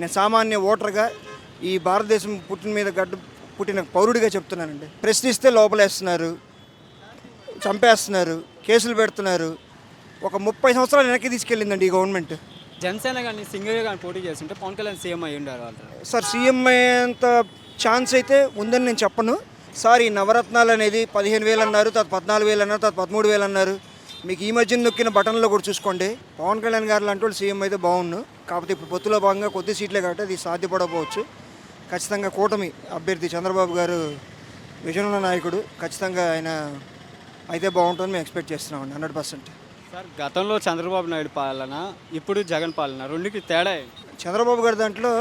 నేను సామాన్య ఓటర్గా ఈ భారతదేశం పుట్టిన మీద గడ్డ పుట్టిన పౌరుడిగా చెప్తున్నానండి. ప్రశ్నిస్తే లోపలేస్తున్నారు చంపేస్తున్నారు కేసులు పెడుతున్నారు. ఒక ముప్పై సంవత్సరాలు వెనక్కి తీసుకెళ్ళిందండి ఈ గవర్నమెంట్. జనసేన కానీ సింగిల్గా కానీ పోటీ చేస్తుంటే పవన్ కళ్యాణ్ సీఎం అయ్యి ఉండారు వాళ్ళు సార్ సీఎం అయ్యేంత ఛాన్స్ అయితే ఉందని నేను చెప్పను. సార్ ఈ నవరత్నాలు అనేది పదిహేను వేలు అన్నారు తర్వాత పద్నాలుగు వేలు అన్నారు తర్వాత పదమూడు వేలు అన్నారు. మీకు ఈ మధ్యన నొక్కిన బటన్లో కూడా చూసుకోండి. పవన్ కళ్యాణ్ గారు లాంటి వాళ్ళు సీఎం అయితే బాగుండు. కాకపోతే ఇప్పుడు పొత్తులో భాగంగా కొద్ది సీట్లే కాబట్టి అది సాధ్యపడకపోవచ్చు. ఖచ్చితంగా కూటమి అభ్యర్థి చంద్రబాబు గారు విజయనున్న నాయకుడు ఖచ్చితంగా ఆయన అయితే బాగుంటుందని మేము ఎక్స్పెక్ట్ చేస్తున్నామండి హండ్రెడ్ పర్సెంట్. సార్ గతంలో చంద్రబాబు నాయుడు పాలన ఇప్పుడు జగన్ పాలన రెండుకి తేడా? చంద్రబాబు గారి దాంట్లో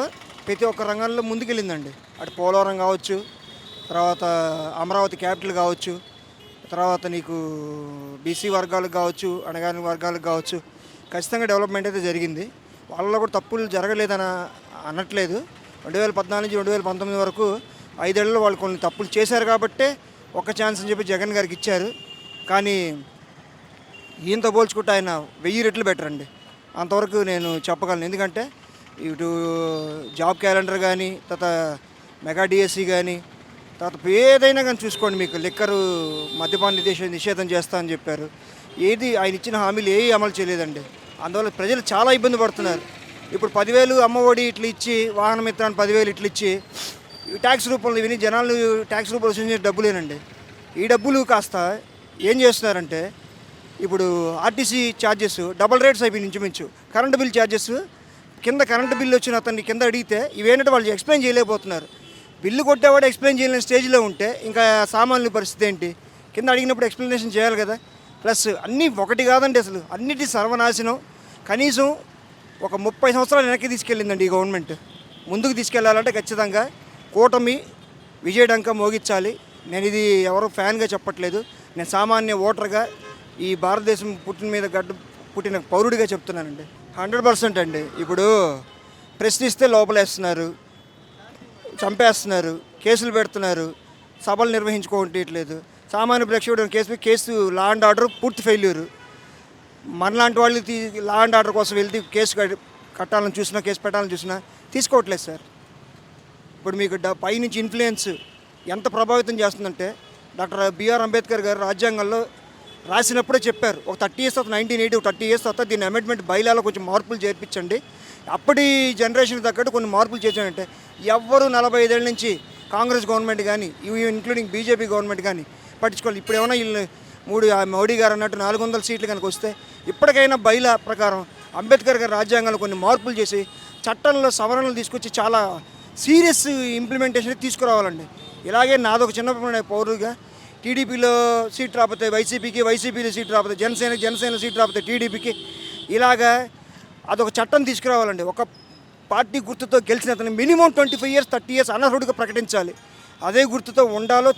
ప్రతి ఒక్క రంగంలో ముందుకెళ్ళిందండి. అటు పోలవరం కావచ్చు తర్వాత అమరావతి క్యాపిటల్ కావచ్చు తర్వాత నీకు బీసీ వర్గాలకు కావచ్చు అణగాని వర్గాలకు కావచ్చు ఖచ్చితంగా డెవలప్మెంట్ అయితే జరిగింది. వాళ్ళలో కూడా తప్పులు జరగలేదని అనట్లేదు. రెండు వేల పద్నాలుగు నుంచి రెండు వేల పంతొమ్మిది వరకు ఐదేళ్ళలో వాళ్ళు కొన్ని తప్పులు చేశారు కాబట్టే ఒక ఛాన్స్ అని చెప్పి జగన్ గారికి ఇచ్చారు. కానీ ఈయనతో పోల్చుకుంటే ఆయన వెయ్యి రెట్లు బెటర్ అండి. అంతవరకు నేను చెప్పగలను. ఎందుకంటే ఇటు జాబ్ క్యాలెండర్ కానీ తర్వాత మెగా డిఎస్సి కానీ తర్వాత ఏదైనా కానీ చూసుకోండి మీకు లిక్కరు మద్యపాన నిషేధం నిషేధం చేస్తా అని చెప్పారు. ఏది ఆయన ఇచ్చిన హామీలు ఏవి అమలు చేయలేదండి. అందువల్ల ప్రజలు చాలా ఇబ్బంది పడుతున్నారు. ఇప్పుడు పదివేలు అమ్మఒడి ఇట్లు ఇచ్చి వాహన మిత్రాన్ని పదివేలు ఇట్లు ఇచ్చి ట్యాక్స్ రూపంలో ఇవన్నీ జనాలు ట్యాక్స్ రూపంలో వసూలు డబ్బులేనండి. ఈ డబ్బులు కాస్త ఏం చేస్తున్నారంటే ఇప్పుడు ఆర్టీసీ ఛార్జెస్ డబల్ రేట్స్ అయిపోయి ఇంచుమించు. కరెంటు బిల్ ఛార్జెస్ కింద కరెంటు బిల్లు వచ్చిన అతన్ని కింద అడిగితే ఇవేంటంటే వాళ్ళు ఎక్స్ప్లెయిన్ చేయలేకపోతున్నారు. బిల్లు కొట్టేవాడు ఎక్స్ప్లెయిన్ చేయలేని స్టేజ్లో ఉంటే ఇంకా సామాన్యుల పరిస్థితి ఏంటి? కింద అడిగినప్పుడు ఎక్స్ప్లెనేషన్ చేయాలి కదా. ప్లస్ అన్నీ ఒకటి కాదండి అసలు. అన్నిటి సర్వనాశనం. కనీసం ఒక ముప్పై సంవత్సరాలు వెనక్కి తీసుకెళ్ళిందండి ఈ గవర్నమెంట్. ముందుకు తీసుకెళ్ళాలంటే ఖచ్చితంగా కూటమి విజయడంక మోగించాలి. నేను ఇది ఎవరో ఫ్యాన్గా చెప్పట్లేదు. నేను సామాన్య ఓటర్గా ఈ భారతదేశం పుట్టిన మీద గడ్డ పుట్టిన పౌరుడిగా చెప్తున్నానండి. హండ్రెడ్ పర్సెంట్ అండి. ఇప్పుడు ప్రశ్నిస్తే లోపలేస్తున్నారు. చంపేస్తున్నారు కేసులు పెడుతున్నారు సభలు నిర్వహించుకోవట్లేదు. సామాన్య ప్రేక్షకుడు case case law and order పూర్తి ఫెయిల్యూరు మనలాంటి వాళ్ళు తీ లా అండ్ ఆర్డర్ కోసం వెళ్తే కేసు కట్టాలని చూసినా కేసు పెట్టాలని చూసినా తీసుకోవట్లేదు సార్. ఇప్పుడు మీకు డ పైనుంచి ఇన్ఫ్లుయెన్స్ ఎంత ప్రభావితం చేస్తుందంటే డాక్టర్ బిఆర్ అంబేద్కర్ గారు రాజ్యాంగంలో రాసినప్పుడే చెప్పారు. ఒక థర్టీ ఇయర్స్ తర్వాత నైన్టీన్ ఎయిటీ థర్టీ ఇయర్స్ తర్వాత దీని అమెండ్మెంట్ బైలాలో కొంచెం మార్పులు చేర్పించండి. అప్పటి జనరేషన్ తగ్గట్టు కొన్ని మార్పులు చేశానంటే ఎవ్వరు నలభై ఐదేళ్ళ నుంచి కాంగ్రెస్ గవర్నమెంట్ కానీ ఇవి ఇంక్లూడింగ్ బీజేపీ గవర్నమెంట్ కానీ పట్టించుకోవాలి. ఇప్పుడు ఏమైనా వీళ్ళు మూడు మోడీ గారు అన్నట్టు నాలుగు వందల సీట్లు కనుక వస్తే ఇప్పటికైనా బయల ప్రకారం అంబేద్కర్ గారి రాజ్యాంగంలో కొన్ని మార్పులు చేసి చట్టంలో సవరణలు తీసుకొచ్చి చాలా సీరియస్ ఇంప్లిమెంటేషన్ తీసుకురావాలండి. ఇలాగే నాదొక చిన్న పౌరుగా టీడీపీలో సీట్ రాకపోతే వైసీపీకి వైసీపీలో సీట్ రాకపోతే జనసేన జనసేన సీట్ రాకపోతే టీడీపీకి ఇలాగా అదొక చట్టం తీసుకురావాలండి. ఒక పార్టీ గుర్తుతో గెలిచిన అతను minimum twenty five years thirty years అనర్హుడిగా ప్రకటించాలి. అదే గుర్తుతో ఉండాలో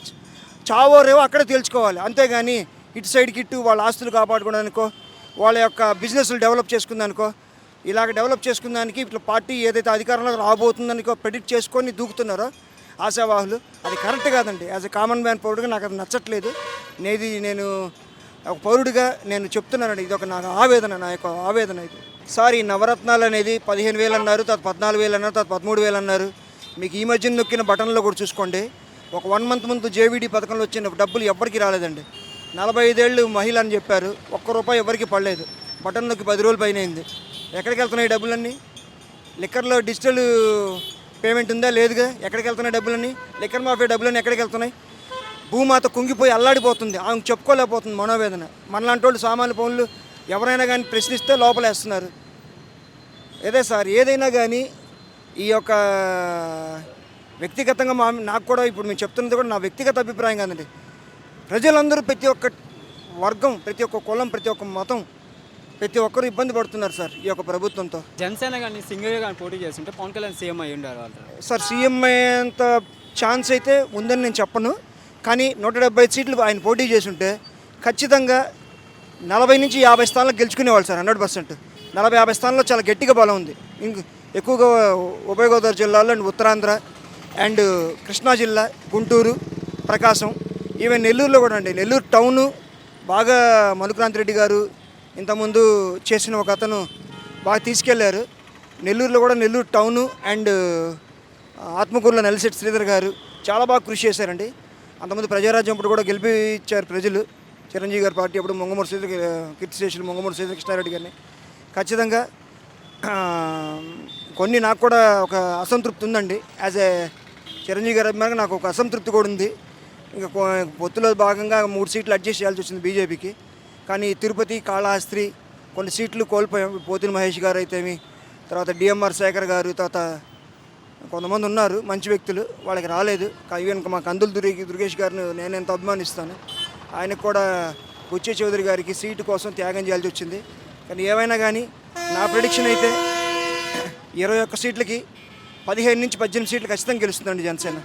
చావో రేవో అక్కడే తేల్చుకోవాలి. అంతేగాని ఇటు సైడ్కి ఇటు వాళ్ళ ఆస్తులు కాపాడుకోవడానికో వాళ్ళ యొక్క బిజినెస్లు డెవలప్ చేసుకుందానికో ఇలాగ డెవలప్ చేసుకుందానికి ఇట్లా పార్టీ ఏదైతే అధికారంలో రాబోతుందనికో ప్రెడిక్ట్ చేసుకొని దూకుతున్నారో ఆశావాహులు అది కరెక్ట్ కాదండి. యాజ్ ఎ కామన్ మ్యాన్ పౌరుడిగా నాకు అది నచ్చట్లేదు. నేది నేను ఒక పౌరుడిగా నేను చెప్తున్నానండి ఇది ఒక నాకు ఆవేదన నా యొక్క ఆవేదన ఇది. సార్ ఈ నవరత్నాలు అనేది పదిహేను వేలు అన్నారు తర్వాత పద్నాలుగు వేలు అన్నారు తర్వాత పదమూడు వేలు అన్నారు. మీకు ఈ మధ్యన నొక్కిన బటన్లో కూడా చూసుకోండి. ఒక వన్ మంత్ ముందు జేవీడీ పథకంలో వచ్చిన డబ్బులు ఎప్పటికీ రాలేదండి. నలభై ఐదేళ్ళు మహిళ అని చెప్పారు ఒక్క రూపాయి ఎవరికి పడలేదు. బటన్ నొక్కి పది రోజులు పైన అయింది. ఎక్కడికి వెళ్తున్నాయి డబ్బులన్నీ? లిక్కర్లో డిజిటల్ పేమెంట్ ఉందా లేదుగా? ఎక్కడికి వెళ్తున్నాయి డబ్బులన్నీ? లిక్కర్ మాఫియా డబ్బులన్నీ ఎక్కడికి వెళ్తున్నాయి? భూమాత కుంగిపోయి అల్లాడిపోతుంది. ఆమె చెప్పుకోలేకపోతుంది మనోవేదన. మనలాంటి వాళ్ళు సామాన్య పనులు ఎవరైనా కానీ ప్రశ్నిస్తే లోపలేస్తున్నారు. ఏదే సార్ ఏదైనా కానీ ఈ యొక్క వ్యక్తిగతంగా మా నాకు కూడా ఇప్పుడు మేము చెప్తున్నది కూడా నా వ్యక్తిగత అభిప్రాయం కాదండి. ప్రజలందరూ ప్రతి ఒక్క వర్గం ప్రతి ఒక్క కులం ప్రతి ఒక్క మతం ప్రతి ఒక్కరు ఇబ్బంది పడుతున్నారు సార్ ఈ యొక్క ప్రభుత్వంతో. జనసేన కానీ సింగిల్గా కానీ పోటీ చేస్తుంటే పవన్ కళ్యాణ్ సీఎం అయ్యి వాళ్ళు సార్ సీఎం అయ్యేంత ఛాన్స్ అయితే ఉందని నేను చెప్పను. కానీ నూట డెబ్బై సీట్లు ఆయన పోటీ చేసుంటే ఖచ్చితంగా నలభై నుంచి యాభై స్థానాలు గెలుచుకునేవాళ్ళు సార్ హండ్రెడ్ పర్సెంట్. నలభై యాభై స్థానాల్లో చాలా గట్టిగా బలం ఉంది. ఇంక ఎక్కువగా ఉభయ గోదావరి జిల్లాలో అండ్ ఉత్తరాంధ్ర అండ్ కృష్ణా జిల్లా గుంటూరు ప్రకాశం ఈవెన్ నెల్లూరులో కూడా అండి. నెల్లూరు టౌను బాగా మధుక్రాంతి రెడ్డి గారు ఇంతకుముందు చేసిన ఒక అతను బాగా తీసుకెళ్ళారు. నెల్లూరులో కూడా నెల్లూరు టౌను అండ్ ఆత్మకూరులో నెలశెట్టి శ్రీధర్ గారు చాలా బాగా కృషి చేశారండి. అంతమంది ప్రజారాజ్యం అప్పుడు కూడా గెలిపించారు ప్రజలు. చిరంజీవి గారి పార్టీ అప్పుడు మొంగమూరు సీత కీర్తి శేషులు మొంగమూరు సీత కృష్ణారెడ్డి గారిని. ఖచ్చితంగా కొన్ని నాకు కూడా ఒక అసంతృప్తి ఉందండి. యాజ్ ఏ చిరంజీవి గారి అభిమానిగా నాకు ఒక అసంతృప్తి కూడా ఉంది. ఇంకా పొత్తులో భాగంగా మూడు సీట్లు అడ్జస్ట్ చేయాల్సి వచ్చింది బీజేపీకి. కానీ తిరుపతి కాళహస్త్రి కొన్ని సీట్లు కోల్పోయాం. పోతిన మహేష్ గారు అయితేమి తర్వాత డిఎంఆర్ శేఖర్ గారు తర్వాత కొంతమంది ఉన్నారు మంచి వ్యక్తులు. వాళ్ళకి రాలేదు. కా- ఈవెన్ మా కందులు దుర్గి దుర్గేష్ గారిని నేను ఎంతో అభిమానిస్తాను. ఆయనకు కూడా బుచ్చే చౌదరి గారికి సీటు కోసం త్యాగం చేయాల్సి వచ్చింది. కానీ ఏమైనా కానీ నా ప్రొడిక్షన్ అయితే ఇరవై ఒక్క సీట్లకి పదిహేను నుంచి పద్దెనిమిది సీట్లు ఖచ్చితంగా గెలుస్తుందండి జనసేన.